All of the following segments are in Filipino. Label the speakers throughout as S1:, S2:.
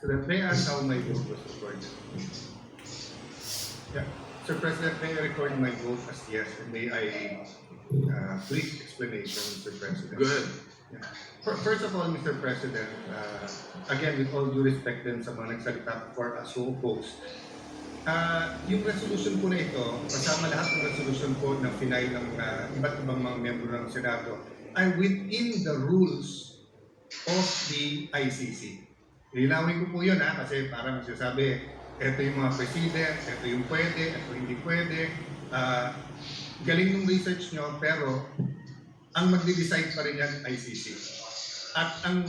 S1: So that may I ask how my vote was recorded? Yeah, Sir President, may I record my vote as yes, and may I, uh, brief explanation, Mr. President?
S2: Go ahead.
S1: Yeah. Fir- First of all, Mr. President, uh, again, with all due respect din sa mga nagsalita for us who opposed, uh, yung resolution po na ito, kasama lahat ng resolution po na finay ng uh, iba't ibang mga miyembro ng Senado, ay within the rules of the ICC. Linawin ko po yun ha, kasi parang sinasabi, ito yung mga president, ito yung pwede, ito hindi pwede. Ah, galing ng research nyo, pero ang magde-decide pa rin yan ICC. At ang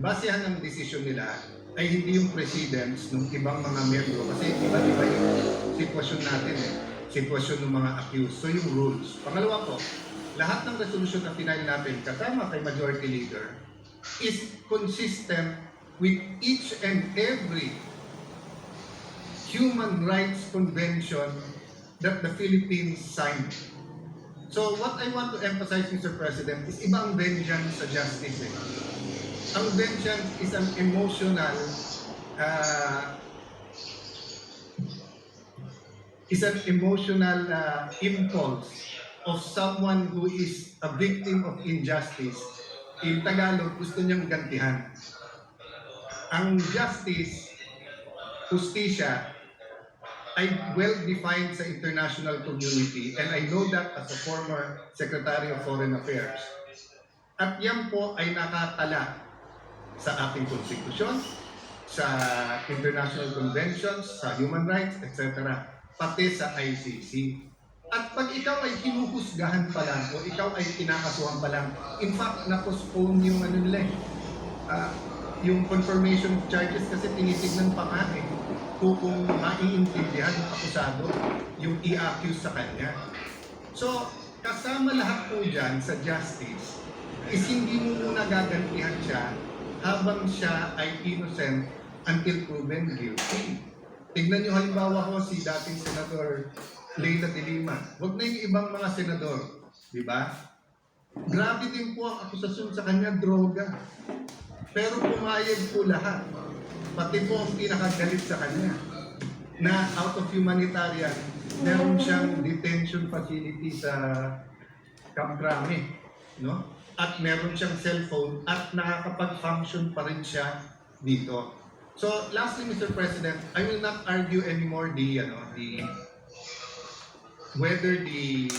S1: basehan ng decision nila ay hindi yung presidents ng ibang mga miyembro kasi iba-iba yung sitwasyon natin eh. Sitwasyon ng mga accused. So yung rules. Pangalawa po, lahat ng resolution na final natin kasama kay Majority Leader is consistent with each and every human rights convention that the Philippines signed. So what I want to emphasize, Mr. President, is iba ang vengeance sa justice. Eh. Ang vengeance is an emotional uh, is an emotional uh, impulse of someone who is a victim of injustice. In Tagalog, gusto niyang gantihan. Ang justice, justisya, ay well defined sa international community and I know that as a former Secretary of Foreign Affairs. At yan po ay nakatala sa ating konstitusyon, sa international conventions, sa human rights, etc. Pati sa ICC. At pag ikaw ay hinuhusgahan pa lang o ikaw ay kinakasuhan pa lang, in fact, na-postpone yung ano nila ah, yung confirmation charges kasi tinitignan pa nga eh kung, kung maiintindihan ng akusado yung i-accuse sa kanya. So, kasama lahat po dyan sa justice is hindi mo muna gagantihan siya habang siya ay innocent until proven guilty. Tignan niyo halimbawa ko si dating Senator Leila de Lima. Huwag na yung ibang mga senador. Di ba? Grabe din po ang akusasyon sa kanya, droga. Pero pumayag po lahat. Pati po ang pinakagalit sa kanya na out of humanitarian, meron siyang detention facility sa Camp Crame, no? At meron siyang cellphone at nakakapag-function pa rin siya dito. So, lastly, Mr. President, I will not argue anymore the, ano, the, whether the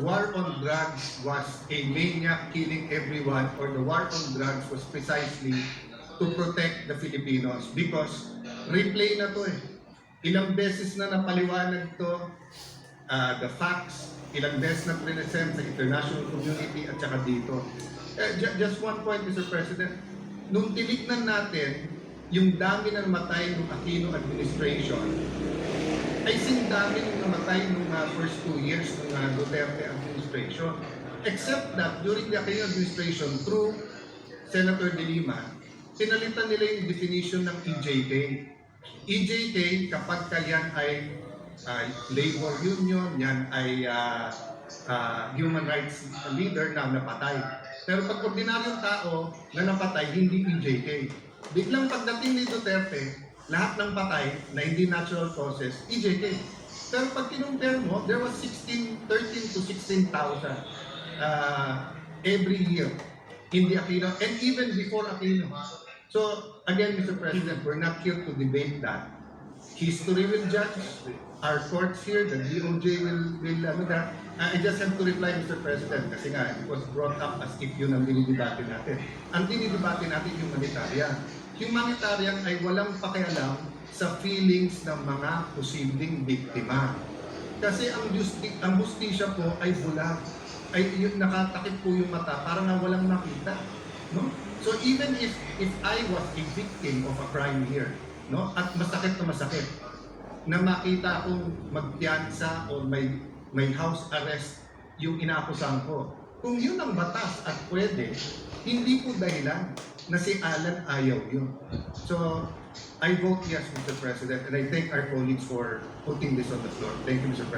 S1: war on drugs was a maniac killing everyone or the war on drugs was precisely to protect the Filipinos because replay na to eh. Ilang beses na napaliwanag to uh, the facts, ilang beses na present sa international community at saka dito. Ju- just one point, Mr. President. Nung tinignan natin yung dami na namatay ng Aquino administration, ay sing dami nung namatay nung uh, first two years ng uh, Duterte administration. Except that during the Aquino administration, through Senator De Lima, pinalitan nila yung definition ng EJK. EJK, kapag ka yan ay uh, labor union, yan ay uh, uh, human rights leader na napatay. Pero pag ordinaryong tao na napatay, hindi EJK. Biglang pagdating ni Duterte, lahat ng patay na hindi natural causes, EJK. Pero pag kinumpare mo, there was 16, 13 to 16,000 uh, every year in the Aquino, and even before Aquino. So, again, Mr. President, we're not here to debate that. History will judge. Our courts here, the DOJ will, will ano that. Uh, I just have to reply, Mr. President, kasi nga, it was brought up as if yun ang dinidebate natin. Ang dinidebate natin yung humanitarian. Humanitarian ay walang pakialam sa feelings ng mga posibleng biktima. Kasi ang justi ang justisya po ay bulag. Ay yun, nakatakip po yung mata para nga walang makita. No? So even if if I was a victim of a crime here, no? At masakit na masakit na makita akong magpiyansa o may may house arrest yung inaakusahan ko. Kung yun ang batas at pwede, hindi po dahilan na si Alan ayaw yun. So, I vote yes, Mr. President, and I thank our colleagues for putting this on the floor. Thank you, Mr. President.